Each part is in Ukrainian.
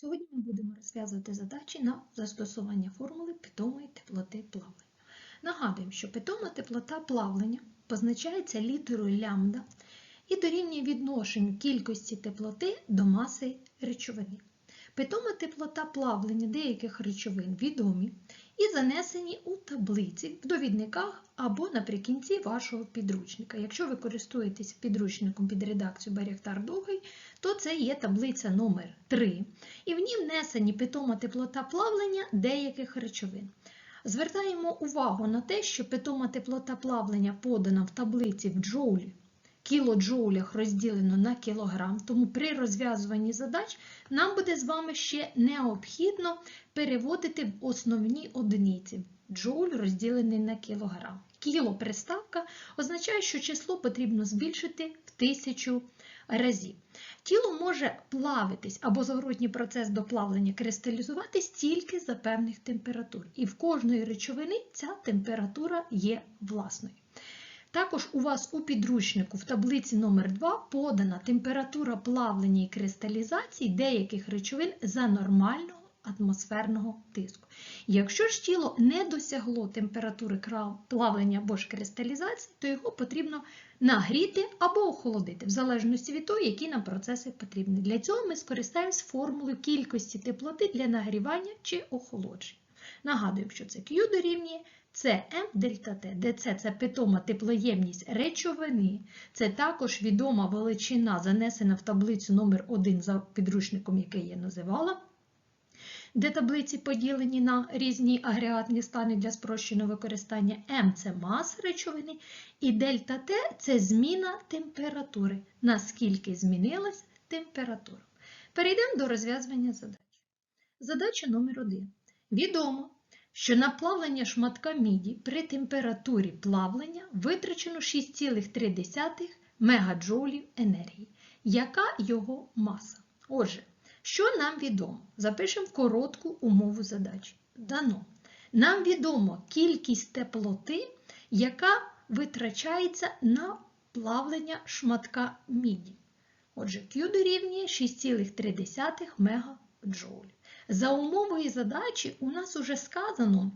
Сьогодні ми будемо розв'язувати задачі на застосування формули питомої теплоти плавлення. Нагадуємо, що питома теплота плавлення позначається літерою лямбда і дорівнює відношенню кількості теплоти до маси речовини. Питома теплота плавлення деяких речовин відомі і занесені у таблиці в довідниках або наприкінці вашого підручника. Якщо ви користуєтесь підручником під редакцією Берехтар Довгий, то це є таблиця номер 3 і в ній внесені питома теплота плавлення деяких речовин. Звертаємо увагу на те, що питома теплота плавлення подана в таблиці в джоулі, кілоджоулях розділено на кілограм, тому при розв'язуванні задач нам буде з вами ще необхідно переводити в основні одиниці. Джоуль розділений на кілограм. Кіло приставка означає, що число потрібно збільшити в тисячу разів. Тіло може плавитись або зворотній процес до плавлення кристалізуватись тільки за певних температур. І в кожної речовини ця температура є власною. Також у вас у підручнику в таблиці номер 2 подана температура плавлення і кристалізації деяких речовин за нормального атмосферного тиску. Якщо ж тіло не досягло температури плавлення або ж кристалізації, то його потрібно нагріти або охолодити, в залежності від того, які нам процеси потрібні. Для цього ми скористаємось формулою кількості теплоти для нагрівання чи охолодження. Нагадуємо, що це Q дорівнює Cm дельта T, де це, це питома теплоємність речовини. Це також відома величина, занесена в таблицю номер 1 за підручником, який я називала де таблиці поділені на різні агрегатні стани для спрощеного використання. М це маса речовини, і дельта Т це зміна температури. Наскільки змінилась температура. Перейдемо до розв'язування задач. Задача номер 1. Відомо, що на плавлення шматка міді при температурі плавлення витрачено 6,3 мегаджоулів енергії. Яка його маса? Отже, що нам відомо? Запишемо коротку умову задачі. Дано. Нам відомо кількість теплоти, яка витрачається на плавлення шматка міді. Отже, Q дорівнює 6,3 мегаджоуль. За умовою задачі у нас вже сказано,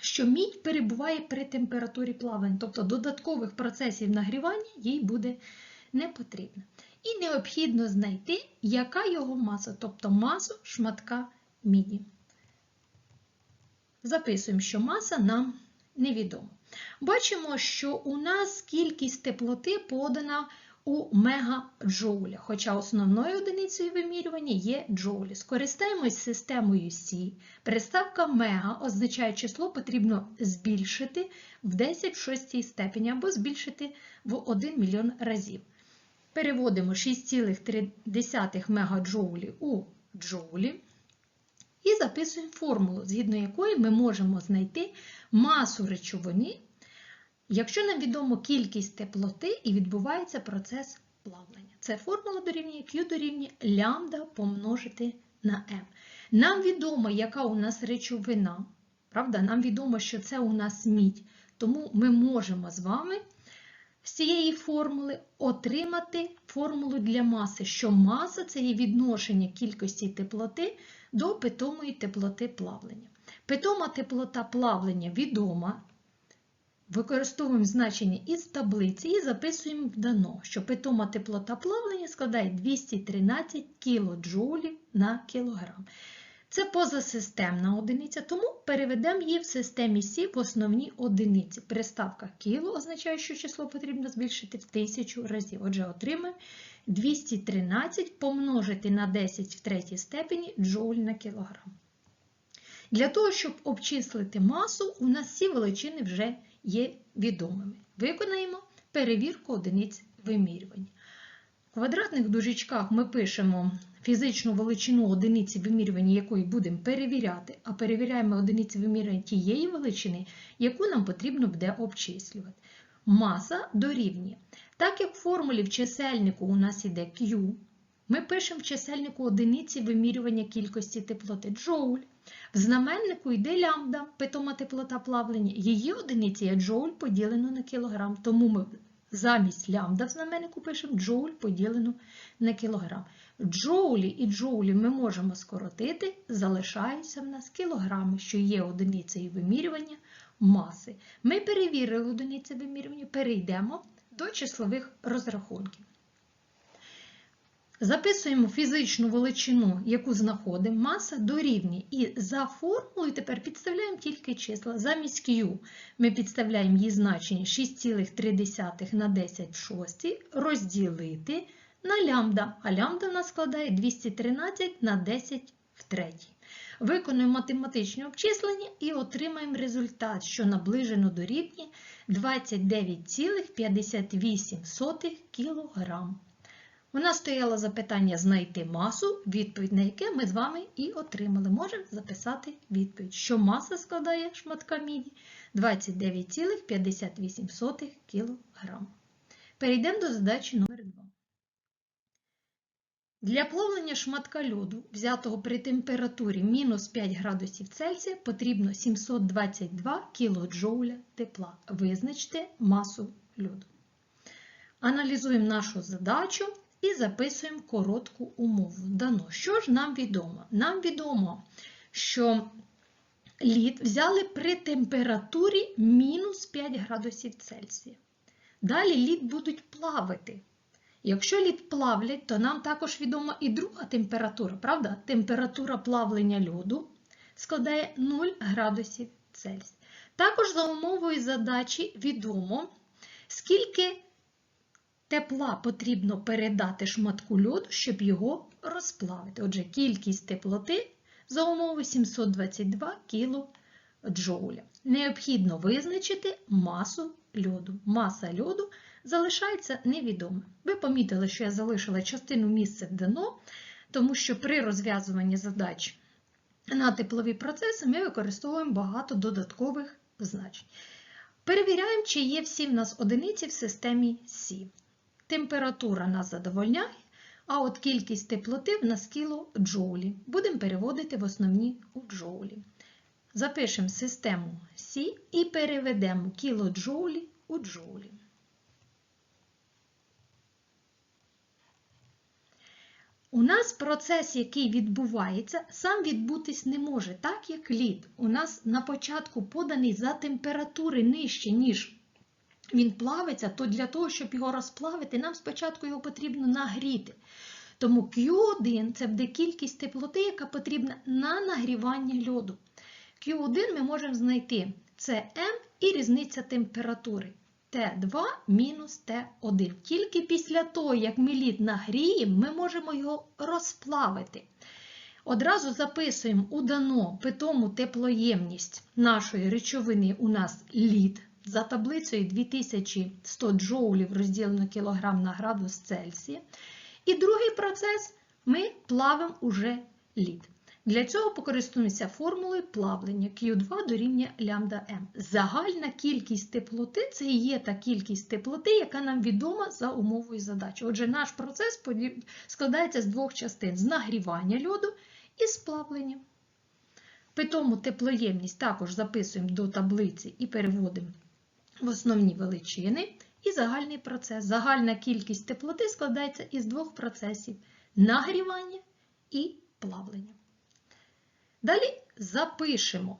що мідь перебуває при температурі плавання, тобто додаткових процесів нагрівання їй буде не потрібно. І необхідно знайти, яка його маса, тобто масу шматка міді. Записуємо, що маса нам невідома. Бачимо, що у нас кількість теплоти подана у мегаджоулях, хоча основною одиницею вимірювання є джоулі. Скористаємось системою Сі. Приставка мега означає число потрібно збільшити в 10 в 6 степені або збільшити в 1 мільйон разів. Переводимо 6,3 мегаджоулі у джоулі і записуємо формулу, згідно якої ми можемо знайти масу речовини, якщо нам відомо кількість теплоти і відбувається процес плавлення. Це формула дорівнює Q дорівнює лямбда помножити на m. Нам відомо, яка у нас речовина, правда? Нам відомо, що це у нас мідь, тому ми можемо з вами з цієї формули отримати формулу для маси, що маса це є відношення кількості теплоти до питомої теплоти плавлення. Питома теплота плавлення відома. Використовуємо значення із таблиці і записуємо в дано, що питома теплота плавлення складає 213 кДж на кілограм. Це позасистемна одиниця, тому переведемо її в системі Сі в основні одиниці. Приставка кіло означає, що число потрібно збільшити в тисячу разів. Отже, отримаємо 213 помножити на 10 в третій степені джоуль на кілограм. Для того, щоб обчислити масу, у нас всі величини вже є відомими. Виконаємо перевірку одиниць вимірювання. В квадратних дужечках ми пишемо фізичну величину одиниці вимірювання якої будемо перевіряти, а перевіряємо одиниці вимірювання тієї величини, яку нам потрібно буде обчислювати. Маса дорівнює. Так як в формулі в чисельнику у нас іде Q, ми пишемо в чисельнику одиниці вимірювання кількості теплоти джоуль. В знаменнику йде лямбда, питома теплота плавлення. Її одиниці є джоуль поділено на кілограм, тому ми Замість лямбда в знаменнику пишемо джоуль поділено на кілограм. Джоулі і джоулі ми можемо скоротити, залишаються в нас кілограми, що є одиницею вимірювання маси. Ми перевірили одиниці вимірювання, перейдемо до числових розрахунків. Записуємо фізичну величину, яку знаходимо, маса дорівнює. І за формулою тепер підставляємо тільки числа. Замість Q ми підставляємо її значення 6,3 на 10 шостій розділити на лямбда, а лямбда в нас складає 213 на 10 в третій. Виконуємо математичні обчислення і отримаємо результат, що наближено до рівня 29,58 кг. У нас стояло запитання знайти масу, відповідь на яке ми з вами і отримали. Можемо записати відповідь, що маса складає шматка міді 29,58 кг. Перейдемо до задачі номер 2. Для плавлення шматка льоду, взятого при температурі мінус 5 градусів Цельсія, потрібно 722 кДж тепла. Визначте масу льоду. Аналізуємо нашу задачу і записуємо коротку умову. Дано. Що ж нам відомо? Нам відомо, що лід взяли при температурі мінус 5 градусів Цельсія. Далі лід будуть плавати. Якщо лід плавлять, то нам також відома і друга температура, правда? Температура плавлення льоду складає 0 градусів Цельсія. Також за умовою задачі відомо, скільки тепла потрібно передати шматку льоду, щоб його розплавити. Отже, кількість теплоти за умовою 722 кДж. Необхідно визначити масу льоду. Маса льоду залишається невідома. Ви помітили, що я залишила частину місця в дано, тому що при розв'язуванні задач на теплові процеси ми використовуємо багато додаткових значень. Перевіряємо, чи є всі в нас одиниці в системі Сі. Температура нас задовольняє, а от кількість теплоти в нас кілоджоулі. Будемо переводити в основні у джоулі. Запишемо систему Сі і переведемо кілоджоулі у джоулі. У нас процес, який відбувається, сам відбутись не може, так як лід. У нас на початку поданий за температури нижче, ніж він плавиться, то для того, щоб його розплавити, нам спочатку його потрібно нагріти. Тому Q1 це буде кількість теплоти, яка потрібна на нагрівання льоду. Q1 ми можемо знайти це М і різниця температури. Т2 мінус Т1. Тільки після того, як ми лід нагріємо, ми можемо його розплавити. Одразу записуємо у дано питому теплоємність нашої речовини у нас лід. За таблицею 2100 джоулів розділено кілограм на градус Цельсія. І другий процес ми плавимо уже лід. Для цього покористуємося формулою плавлення Q2 дорівнює лямбда М. Загальна кількість теплоти це і є та кількість теплоти, яка нам відома за умовою задачі. Отже, наш процес складається з двох частин: з нагрівання льоду і з плавлення. Питому теплоємність також записуємо до таблиці і переводимо в основні величини. І загальний процес. Загальна кількість теплоти складається із двох процесів нагрівання і плавлення. Далі запишемо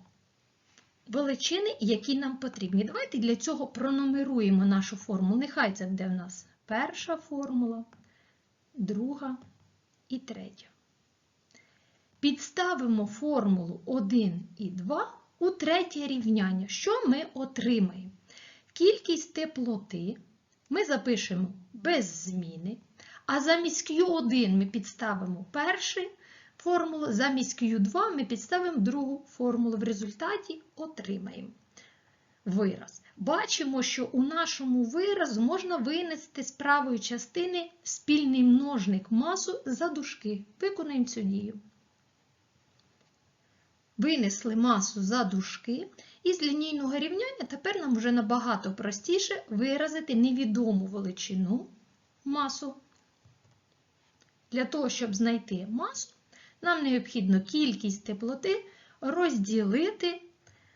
величини, які нам потрібні. Давайте для цього пронумеруємо нашу формулу. Нехай це буде в нас перша формула, друга і третя. Підставимо формулу 1 і 2 у третє рівняння. Що ми отримаємо? Кількість теплоти ми запишемо без зміни, а замість Q1 ми підставимо перший формулу, замість Q2 ми підставимо другу формулу. В результаті отримаємо вираз. Бачимо, що у нашому виразу можна винести з правої частини спільний множник масу за дужки. Виконуємо цю дію. Винесли масу за дужки. І з лінійного рівняння тепер нам вже набагато простіше виразити невідому величину масу. Для того, щоб знайти масу, нам необхідно кількість теплоти розділити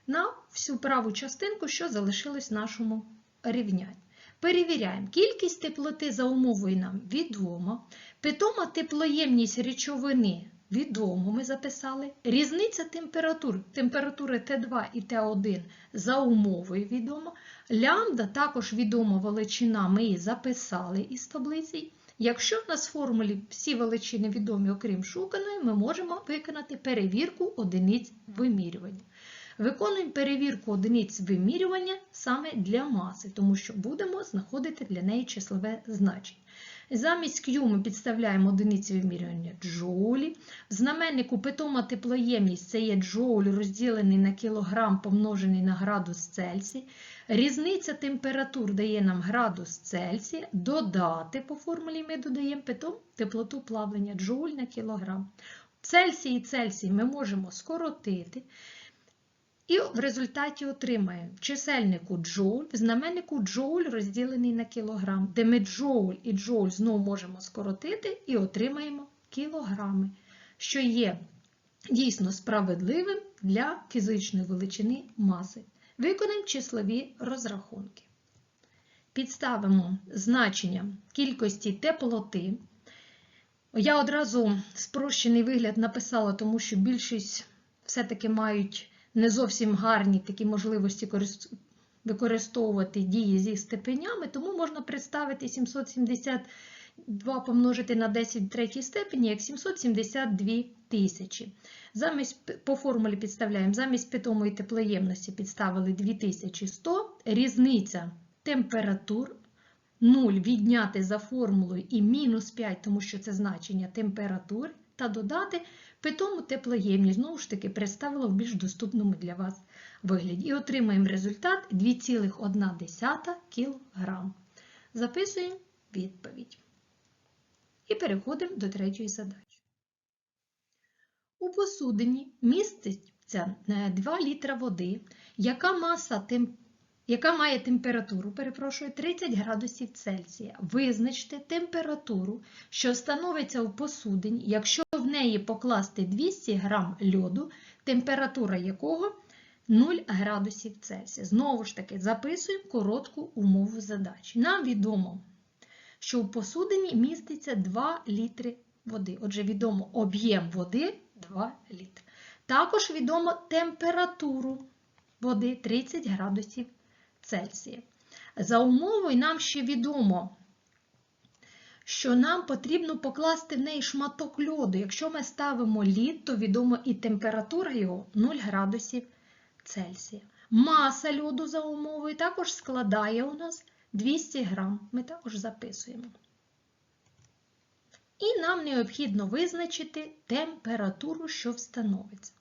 на всю праву частинку, що залишилась в нашому рівнянні. Перевіряємо, кількість теплоти за умовою нам відома. Питома теплоємність речовини відомо, ми записали. Різниця температур, температури Т2 і Т1 за умовою відома. Лямбда також відома величина, ми її записали із таблиці. Якщо в нас в формулі всі величини відомі, окрім шуканої, ми можемо виконати перевірку одиниць вимірювання. Виконуємо перевірку одиниць вимірювання саме для маси, тому що будемо знаходити для неї числове значення. Замість Q ми підставляємо одиниці вимірювання джоулі. В знаменнику питома теплоємність це є джоуль розділений на кілограм помножений на градус Цельсій. Різниця температур дає нам градус Цельсія. Додати по формулі ми додаємо питом теплоту плавлення джоуль на кілограм. Цельсій і Цельсій ми можемо скоротити. І в результаті отримаємо чисельнику джоуль, в знаменнику джоуль розділений на кілограм, де ми джоуль і джоуль знову можемо скоротити і отримаємо кілограми, що є дійсно справедливим для фізичної величини маси. Виконаємо числові розрахунки. Підставимо значення кількості теплоти. Я одразу спрощений вигляд написала, тому що більшість все-таки мають не зовсім гарні такі можливості використовувати дії зі степенями, тому можна представити 772 помножити на 10 в третій степені як 772 тисячі. Замість, По формулі підставляємо, замість питомої теплоємності підставили 2100, різниця температур 0 відняти за формулою і мінус 5, тому що це значення температур, та додати питому теплоємність, знову ж таки, представила в більш доступному для вас вигляді. І отримаємо результат 2,1 кг. Записуємо відповідь. І переходимо до третьої задачі. У посудині міститься 2 літра води, яка маса температури яка має температуру, перепрошую, 30 градусів Цельсія. Визначте температуру, що становиться в посудині, якщо в неї покласти 200 грам льоду, температура якого 0 градусів Цельсія. Знову ж таки, записуємо коротку умову задачі. Нам відомо, що в посудині міститься 2 літри води. Отже, відомо об'єм води 2 літри. Також відомо температуру води 30 градусів Цельсія. За умовою нам ще відомо, що нам потрібно покласти в неї шматок льоду. Якщо ми ставимо лід, то відомо і температура його 0 градусів Цельсія. Маса льоду за умовою також складає у нас 200 грам. Ми також записуємо. І нам необхідно визначити температуру, що встановиться.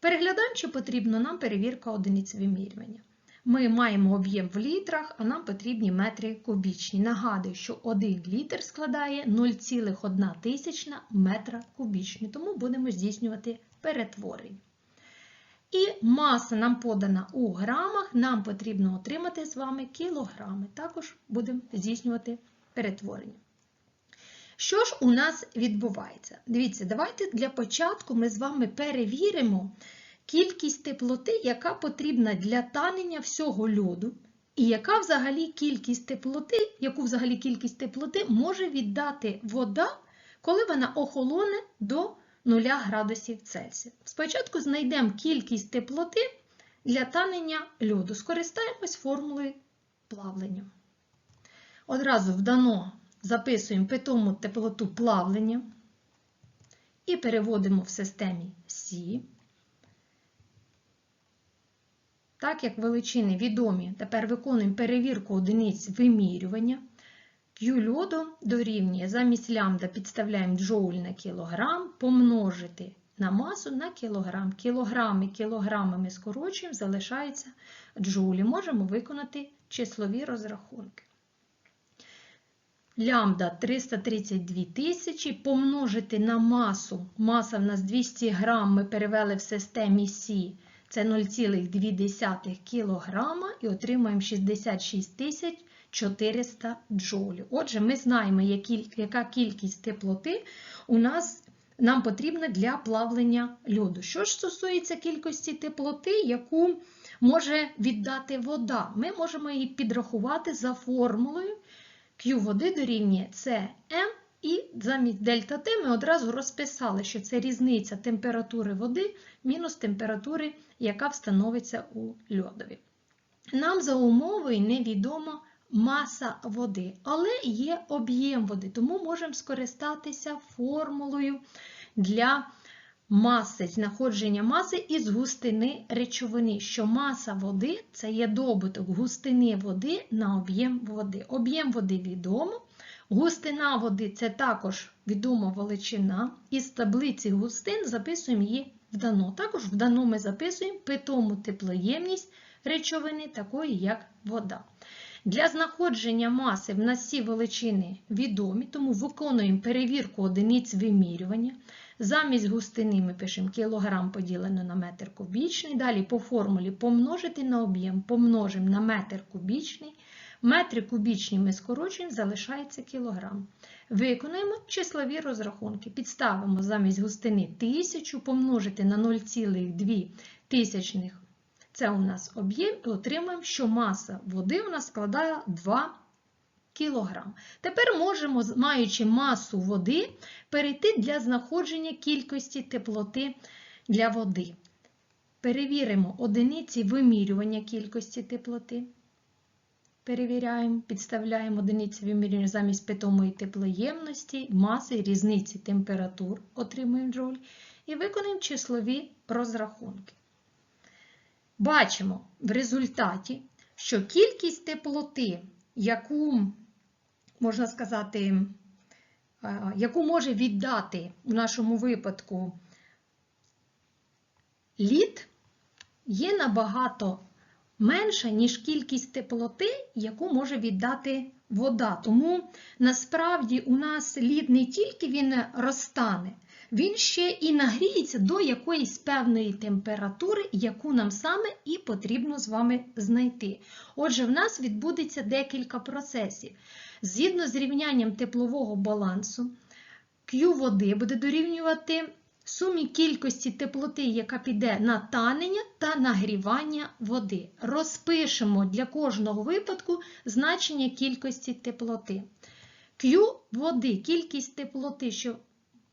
Переглядаємо, чи потрібна нам перевірка одиниць вимірювання. Ми маємо об'єм в літрах, а нам потрібні метри кубічні. Нагадую, що 1 літр складає 0,1 тисячна метра кубічні, тому будемо здійснювати перетворення. І маса нам подана у грамах, нам потрібно отримати з вами кілограми. Також будемо здійснювати перетворення. Що ж у нас відбувається? Дивіться, давайте для початку ми з вами перевіримо кількість теплоти, яка потрібна для танення всього льоду, і яка взагалі кількість теплоти, яку взагалі кількість теплоти може віддати вода, коли вона охолоне до 0 градусів Цельсія. Спочатку знайдемо кількість теплоти для танення льоду. Скористаємось формулою плавлення. Одразу вдано записуємо питому теплоту плавлення і переводимо в системі Сі. Так як величини відомі, тепер виконуємо перевірку одиниць вимірювання. Q льоду дорівнює замість лямбда підставляємо джоуль на кілограм, помножити на масу на кілограм. Кілограми кілограмами скорочуємо, залишається джоулі. Можемо виконати числові розрахунки. Лямбда 332 тисячі помножити на масу. Маса в нас 200 грам, ми перевели в системі Сі це 0,2 кг і отримуємо 66 400 джолів. Отже, ми знаємо, яка кількість теплоти у нас нам потрібна для плавлення льоду. Що ж стосується кількості теплоти, яку може віддати вода? Ми можемо її підрахувати за формулою Q води дорівнює CM і замість дельта Т ми одразу розписали, що це різниця температури води мінус температури, яка встановиться у льодові. Нам за умовою невідома маса води, але є об'єм води, тому можемо скористатися формулою для маси, знаходження маси із густини речовини, що маса води це є добуток густини води на об'єм води. Об'єм води відомо. Густина води це також відома величина. Із таблиці густин записуємо її в дано. Також в дано ми записуємо питому теплоємність речовини, такої як вода. Для знаходження маси в нас всі величини відомі, тому виконуємо перевірку одиниць вимірювання. Замість густини ми пишемо кілограм поділено на метр кубічний. Далі по формулі помножити на об'єм, помножимо на метр кубічний. Метри кубічні ми скорочуємо, залишається кілограм. Виконуємо числові розрахунки. Підставимо замість густини 1000 помножити на 0,2 тисячних. Це у нас об'єм і отримаємо, що маса води у нас складає 2 кг. Тепер можемо, маючи масу води, перейти для знаходження кількості теплоти для води. Перевіримо одиниці вимірювання кількості теплоти. Перевіряємо, підставляємо одиниці вимірювання замість питомої теплоємності, маси, різниці температур, отримуємо джоль, і виконуємо числові розрахунки. Бачимо в результаті, що кількість теплоти, яку, можна сказати, яку може віддати в нашому випадку лід, є набагато менша, ніж кількість теплоти, яку може віддати вода. Тому насправді у нас лід не тільки він розтане, він ще і нагріється до якоїсь певної температури, яку нам саме і потрібно з вами знайти. Отже, в нас відбудеться декілька процесів. Згідно з рівнянням теплового балансу, Q води буде дорівнювати сумі кількості теплоти, яка піде на танення та нагрівання води. Розпишемо для кожного випадку значення кількості теплоти. Q води, кількість теплоти, що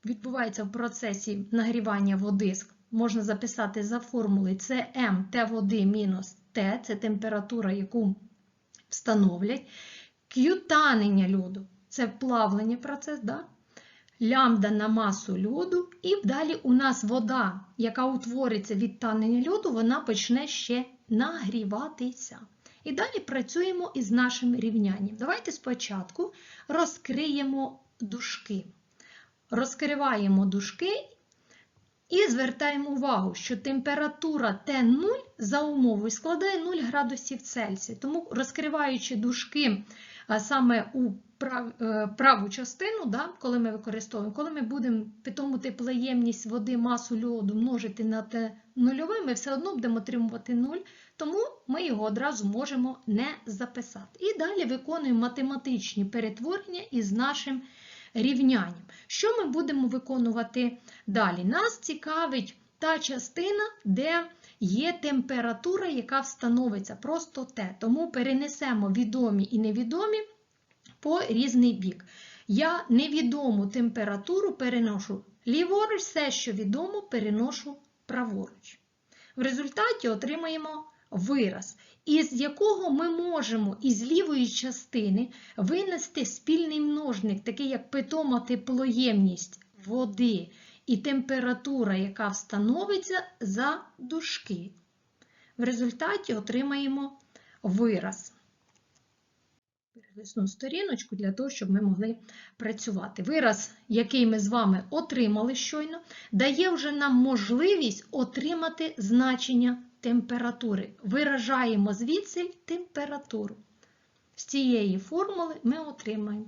відбувається в процесі нагрівання води, можна записати за формулою це Т води мінус Т, це температура, яку встановлять. Q танення льоду це плавлення процес. Да? Лямбда на масу льоду, і далі у нас вода, яка утвориться від танення льоду, вона почне ще нагріватися. І далі працюємо із нашим рівнянням. Давайте спочатку розкриємо дужки. Розкриваємо дужки і звертаємо увагу, що температура Т0 за умовою складає 0 градусів Цельсія. Тому розкриваючи дужки саме у е, праву частину, да, коли ми використовуємо, коли ми будемо питому теплоємність води, масу льоду множити на Т нульове, ми все одно будемо отримувати 0, тому ми його одразу можемо не записати. І далі виконуємо математичні перетворення із нашим рівнянням. Що ми будемо виконувати далі? Нас цікавить та частина, де є температура, яка встановиться просто Т. Тому перенесемо відомі і невідомі по різний бік. Я невідому температуру переношу ліворуч, все, що відомо, переношу праворуч. В результаті отримаємо вираз, із якого ми можемо із лівої частини винести спільний множник, такий як питома теплоємність води і температура, яка встановиться за дужки. В результаті отримаємо вираз. Перелисну сторіночку для того, щоб ми могли працювати. Вираз, який ми з вами отримали щойно, дає вже нам можливість отримати значення температури. Виражаємо звідси температуру. З цієї формули ми отримаємо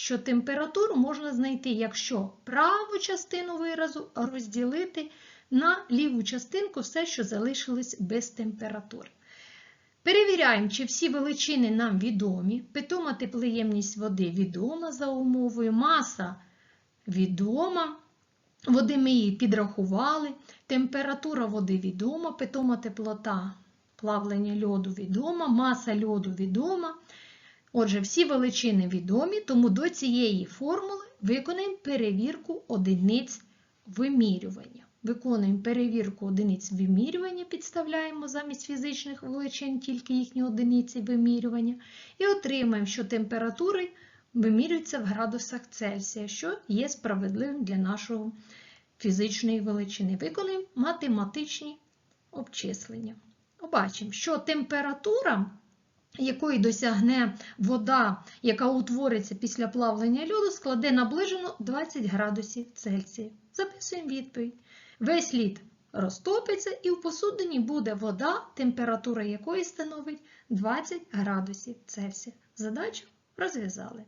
що температуру можна знайти, якщо праву частину виразу розділити на ліву частинку все, що залишилось без температури. Перевіряємо, чи всі величини нам відомі. Питома теплоємність води відома за умовою, маса відома. Води ми її підрахували, температура води відома, питома теплота плавлення льоду відома, маса льоду відома. Отже, всі величини відомі, тому до цієї формули виконаємо перевірку одиниць вимірювання. Виконуємо перевірку одиниць вимірювання, підставляємо замість фізичних величин тільки їхні одиниці вимірювання, і отримаємо, що температури вимірюються в градусах Цельсія, що є справедливим для нашого фізичної величини. Виконуємо математичні обчислення. Побачимо, що температура, якої досягне вода, яка утвориться після плавлення льоду, складе наближено 20 градусів Цельсія. Записуємо відповідь. Весь лід розтопиться і в посудині буде вода, температура якої становить 20 градусів Цельсія. Задачу розв'язали.